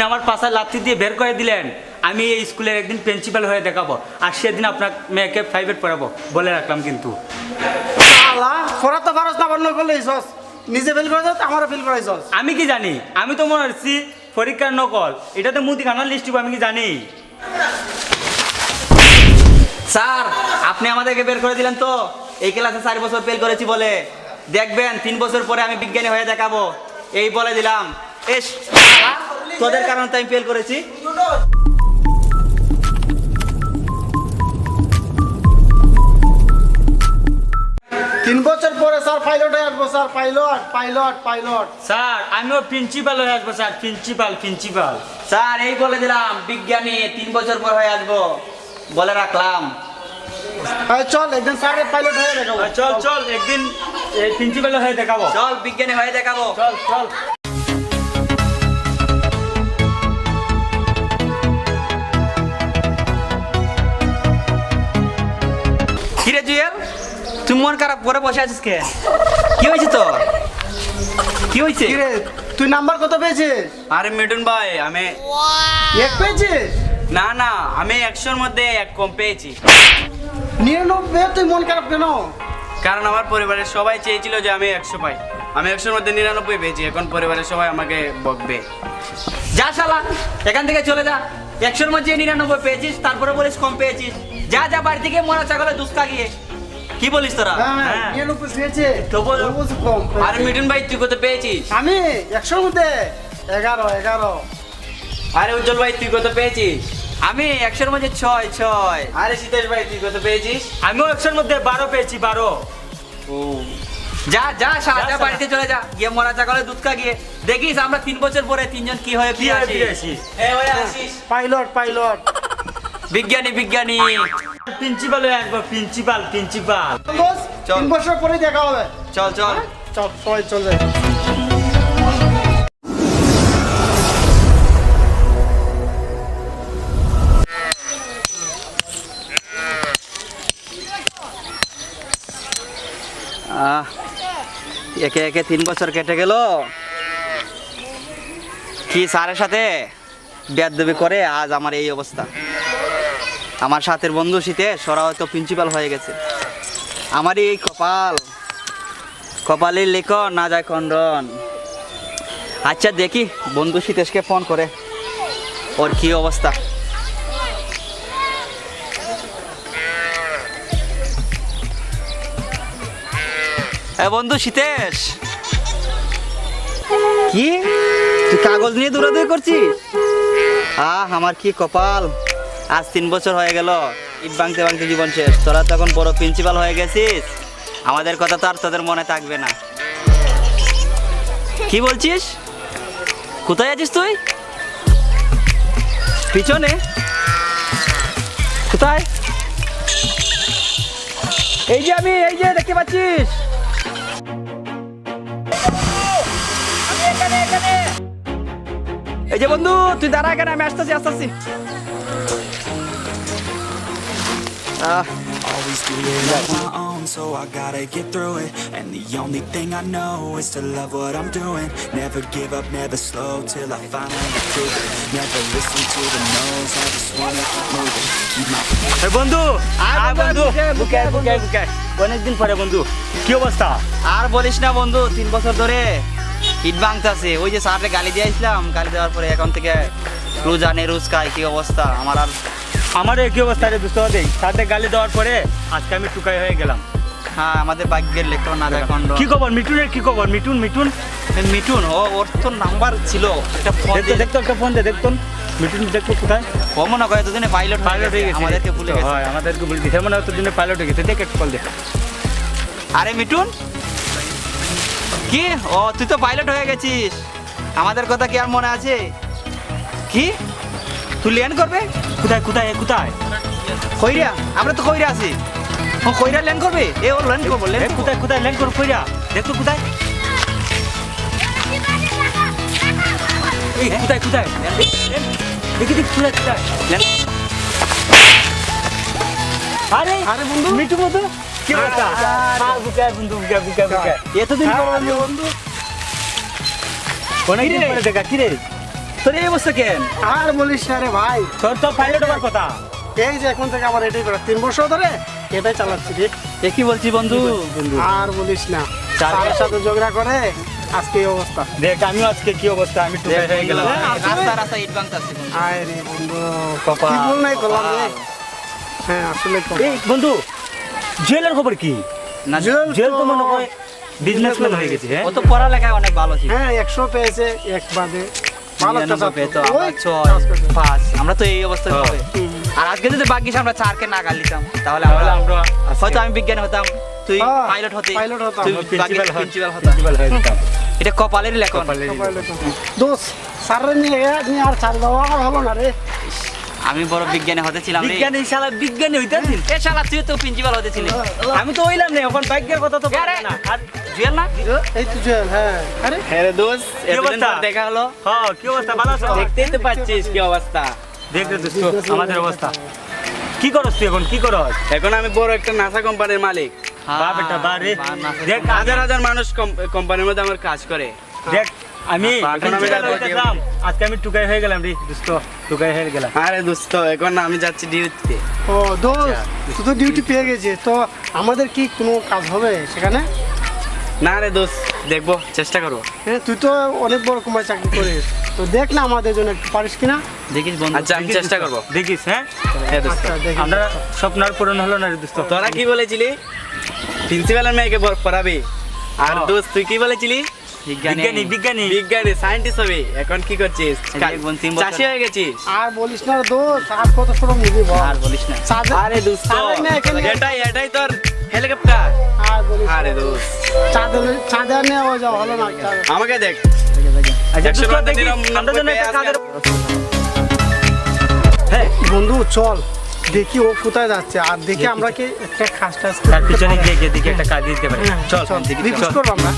আপনি আমার পাশায় লাথি দিয়ে বের করে দিলেন আমি এই স্কুলের একদিন প্রিন্সিপাল হয়ে দেখাবো। আর সেদিন আপনার মেয়েকে প্রাইভেট পড়াবো বলে রাখলাম কিন্তু। নিজে ফেল করে আমারও ফেল করাইছস। আমি কি জানি? আমি তো মনে হচ্ছি পরীক্ষার নকল। এটা তো মুদি খানার লিস্ট আমি কি জানি? স্যার আপনি আমাদেরকে বের করে দিলেন তো। এই ক্লাসে চার বছর ফেল করেছি বলে। দেখবেন তিন বছর পরে আমি বিজ্ঞানী হয়ে দেখাবো। এই বলে দিলাম। এস তোদের কারণে তো আমি ফেল করেছি। তিন বছর পরে স্যার পাইলট হয়ে আসব sir pilot pilot pilot sir আমিও প্রিন্সিপাল হয়ে আসব স্যার প্রিন্সিপাল প্রিন্সিপাল স্যার এই বলে দিলাম বিজ্ঞানী তিন বছর পর হয়ে আসব। বলে রাখলাম। চল একদিন স্যারের পাইলট হয়ে দেখাবো। চল চল একদিন প্রিন্সিপাল হয়ে দেখাবো। চল বিজ্ঞানী হয়ে দেখাবো। চল চল। কিরে জুয়েল? তুই মন খারাপ করে বসে আছিস কে? কি হয়েছে তো কি হয়েছে? কি রে তুই নাম্বার কত পেয়েছিস? আরে মিঠুন ভাই আমি এক পেয়েছিস? না না আমি একশোর মধ্যে এক কম পেয়েছি। নিরানব্বই তুই মন খারাপ কেন? কারণ আমার পরিবারের সবাই চেয়েছিল যে আমি একশো পাই। আমি একশোর মধ্যে নিরানব্বই পেয়েছি এখন পরিবারের সবাই আমাকে বকবে। যা শালা এখান থেকে চলে যা। একশোর মধ্যে নিরানব্বই পেয়েছিস তারপরে বলিস কম পেয়েছিস। যা যা বাড়ি থেকে মরা ছাগলে দুষ্কা গিয়ে। কি বলিস তোরা? হ্যাঁ। কম। আরে মিঠুন ভাই তুই কত পেয়েছিস? আমি? একশোর মধ্যে? এগারো এগারো। আরে উজ্জ্বল ভাই তুই কত পেয়েছিস? আমি একশোর মধ্যে ছয় ছয়। আরে সীতেশ ভাই তুই কত পেয়েছিস? আমিও একশোর মধ্যে বারো পেয়েছি বারো। ও। যা যা যা বাড়িতে চলে যা। গিয়ে মরা ছাগলে দুধ কা গিয়ে। দেখিস আমরা তিন বছর পরে তিনজন কি হয়ে ফিরে আসি? হ্যাঁ। Pilot pilot. বিজ্ঞানী বিজ্ঞানী। প্রিন্সিপাল একবার প্রিন্সিপাল প্রিন্সিপাল চল। তিন বছর পরে দেখা হবে। চল চল। চল সবাই চল যাই। আহ, একে একে তিন বছর কেটে গেল। কি স্যারের সাথে বেদবি করে আজ আমার এই অবস্থা? আমার সাথের বন্ধু শীতে, সরা হয়তো প্রিন্সিপাল হয়ে গেছে। আমারই এই কপাল। কপালের লেখ না যায় খণ্ডন। আচ্ছা দেখি বন্ধু শীতেশকে ফোন করে। ওর কি অবস্থা? বন্ধু শীতেশ! কি? তুই কাগজ নিয়ে দৌড়াদৌড়ি করছিস? আহ, আমার কি কপাল? আজ তিন বছর হয়ে গেল, ইট ভাঙতে ভাঙতে জীবন শেষ। তোরা তখন বড় প্রিন্সিপাল হয়ে গেছিস। আমাদের কথা তো আর তোদের মনে থাকবে না। কি বলছিস? কোথায় আছিস তুই? পিছনে। কোথায়? এই যে আমি, এই যে দেখতে পাচ্ছিস। এই যে বন্ধু, তুই দাঁড়া এখানে, আমি আসতেছি আসতেছি। আহ, Always do it on my own, so I gotta get through it. And the only thing I know is to love what I'm doing. Never give up, never slow till I finally prove it. Never listen to the no's, I just wanna keep moving. Keep my এই বন্ধু আর বন্ধু বুকে আয়, বুকে আয়, বুকে আয়। অনেকদিন পরে বন্ধু কি অবস্থা আর বলিস না বন্ধু তিন বছর ধরে ইট ভাঙতাছে ওই যে স্যারকে গালি দিয়েছিলাম গালি দেওয়ার পরে এখন থেকে রোজ আনে রোজ খাই কি অবস্থা আমার আর আমার কি অবস্থা রে বুঝতে পারছি সাথে গালি দেওয়ার পরে আজকে আমি টুকাই হয়ে গেলাম। হ্যাঁ আমাদের ভাগ্যের লেখা না খণ্ড কি খবর? মিঠুনের কি খবর? মিঠুন মিঠুন? মিঠুন ও ওর তো নাম্বার ছিল। একটা ফোন দেখতো দেখতো একটা ফোন দে দেখতো। মিঠুন দেখতো কোথায়? ও মনে করে এতদিনে পাইলট পাইলট হয়ে গেছে আমাদেরকে ভুলে গেছে। হয় আমাদেরকে ভুলে গেছে। মানে তোর জন্য পাইলট হয়ে গেছে। দেখ একটা কল দে। আরে মিঠুন! কি? ও তুই তো পাইলট হয়ে গেছিস। আমাদের কথা কি আর মনে আছে? কি? তুই ল্যান্ড করবে? কোথায় কোথায় কোথায়? কইরা আমরা তো কইরা আছি। ও কইরা ল্যান্ড করবে? এ ও ল্যান্ড করব ল্যান্ড কোথায় কোথায় ল্যান্ড করো কইরা দেখতো কোথায়। কোথায় কোথায়? দেখি দেখি কোথায় কোথায়? আরে আরে বন্ধু। মিঠু মতো কি অবস্থা? আর বুকে বন্ধু বুকে বুকে বুকে। এতদিন পর হ্যাঁ, বন্ধু। বন্ধু। অনেকদিন পরে দেখা কি রে তোর এই অবস্থা কেন আর বলিস না রে ভাই। তোর তো পাইলট হবার কথা। এই যে এখন থেকে আমার এটাই করা। তিন বছর ধরে এটাই চালাচ্ছি রে। এ কি বলছি বন্ধু? আর বলিস না। চার- তার সাথে ঝগড়া করে আজকে এই অবস্থা। দেখ আমিও আজকে কি অবস্থা? আমি টুকাই হয়ে গেলাম। রাস্তা রাস্তা ইট ভাঙতাছে বন্ধু। আয় রে বন্ধু। কপাল, কি ভুল নাই করলাম রে। হ্যাঁ আসলে এই বন্ধু জুয়েলের খবর কি? না জুয়েল তো মনে হয় বিজনেসম্যান হয়ে গেছে হ্যাঁ? ও তো পড়ালেখায় অনেক ভালো ছিল। হ্যাঁ একশো পেয়েছে এক বাদে। নিরানব্বই আমরা ছয়, পাঁচ। আমরা তো এই অবস্থায় হ্যাঁ। হবে। আর আজকে যদি বাকি আমরা চারকে নাগাল নিতাম তাহলে তাহলে আমরা হয়তো আমি বিজ্ঞানী হতাম তুই পাইলট হতে তুই প্রিন্সিপাল প্রিন্সিপাল হতাম। প্রিন্সিপাল হয়ে যেতাম। এটা কপালের লেখন। কপালে দোষ স্যারের নিয়ে নিয়ে আর ছাড় দেওয়া আর হলো না রে। আমি বড় বিজ্ঞানী হতে ছিলাম বিজ্ঞানী শালা বিজ্ঞানী হইতাছিস? এ শালা তুই তো প্রিন্সিপাল হতে ছিলি। আমি তো হইলাম না এখন ভাগ্যের কথা তো বলে না। আর জুয়েল না? এই তো জুয়েল হ্যাঁ। আরে। হ্যাঁ রে দোস্ত? কি এতদিন পর দেখা হলো। হ্যাঁ কি অবস্থা? ভালো আছো? দেখতেই তো পাচ্ছিস কি অবস্থা? দেখ রে দোস্ত আমাদের অবস্থা। কি করস তুই এখন? কি করস? এখন আমি বড় একটা নাসা কোম্পানির মালিক। বা বেটা বা রে দেখ হাজার হাজার মানুষ কোম্পানির মধ্যে আমার কাজ করে। দেখ আমি আজকে আমি টুকাই হয়ে গেলাম রে দোস্ত। টুকাই হয়ে গেলাম। আরে দোস্ত এখন আমি যাচ্ছি ডিউটিতে ও দোষ তুই তো ডিউটি পেয়ে গেছিস তো আমাদের কি কোনো কাজ হবে সেখানে? না রে দোস্ত দেখব চেষ্টা করব। হ্যাঁ তুই তো অনেক বড় কোম্পানি চাকরি করিস তো দেখ না আমাদের জন্য একটু পারিস কিনা। দেখিস বন্ধু আচ্ছা আমি চেষ্টা করব। দেখিস হ্যাঁ? হ্যাঁ দোস্ত। আচ্ছা আমরা স্বপ্ন আর পূরণ হলো না রে দোস্ত। তোরা কি বলেছিলি? প্রিন্সিপালের মেয়েকে পড়াবি। আর হ্যাঁ। দোস্ত তুই কি বলেছিলি? বিজ্ঞানী। বিজ্ঞানী বিজ্ঞানী। বিজ্ঞানী সায়েন্টিস্ট হবি। এখন কি করছিস? চাষি হয়ে গেছিস? আর বলিস না দোষ আর কত শ্রম নিবি আর বলিস না। আরে দোস্ত সাদের মেয়েকে নিয়ে- এটাই এটাই তোর হেলিকপ্টার আর বলিস আরে দোস্ত। চাঁদের চাঁদের নিয়ে ও যাও হলো না আমাকে দেখ। আচ্ছা আমরা জন্য একটা হ্যাঁ। বন্ধু চল। দেখি ও কোথায় যাচ্ছে আর দেখি আমরা কি একটা খাস টাস তার পিছনে গিয়ে গিয়ে দেখি একটা কাজ দিতে পারি। হ্যাঁ, চল চল। দেখি, রিকোয়েস্ট। আমরা।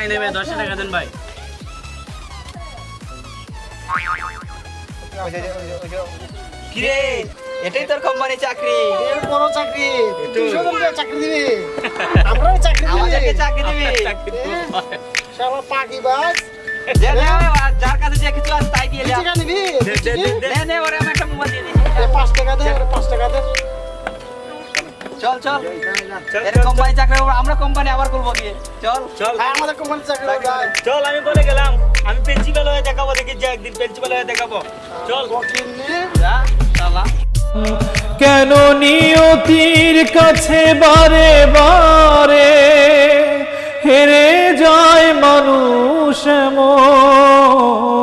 ধরে নেবে দশ টাকা দেন ভাই। কিরে এটাই তোর কোম্পানি চাকরি। এর বড় চাকরি। জন করে চাকরি দিবি। আমরাও চাকরি আমাদেরকে দিবি। চাকরি দিবি। শালা পাখি বাস। দে, দে, যার কাছে যে কিছু আছে তাই দিয়ে। টাকা দে, দে, দে, দে। দে, দে, ওরে আমি একটা মোবাইল দিয়ে দিছি। এ পাঁচ টাকা দে আর পাঁচ টাকা দে। চল চল। চল, এর চল, কোম্পানি চাকরি আমরা কোম্পানি আবার করব গিয়ে। চল। চল। হ্যাঁ আমাদের কোম্পানি চাকরি চল আমি বলে গেলাম। আমি প্রিন্সিপাল হয়ে দেখাবো দেখি যে একদিন প্রিন্সিপাল হয়ে দেখাবো। চল। কেন নিয়তির কাছে বারে বারে হেরে যায় মানুষ এমন?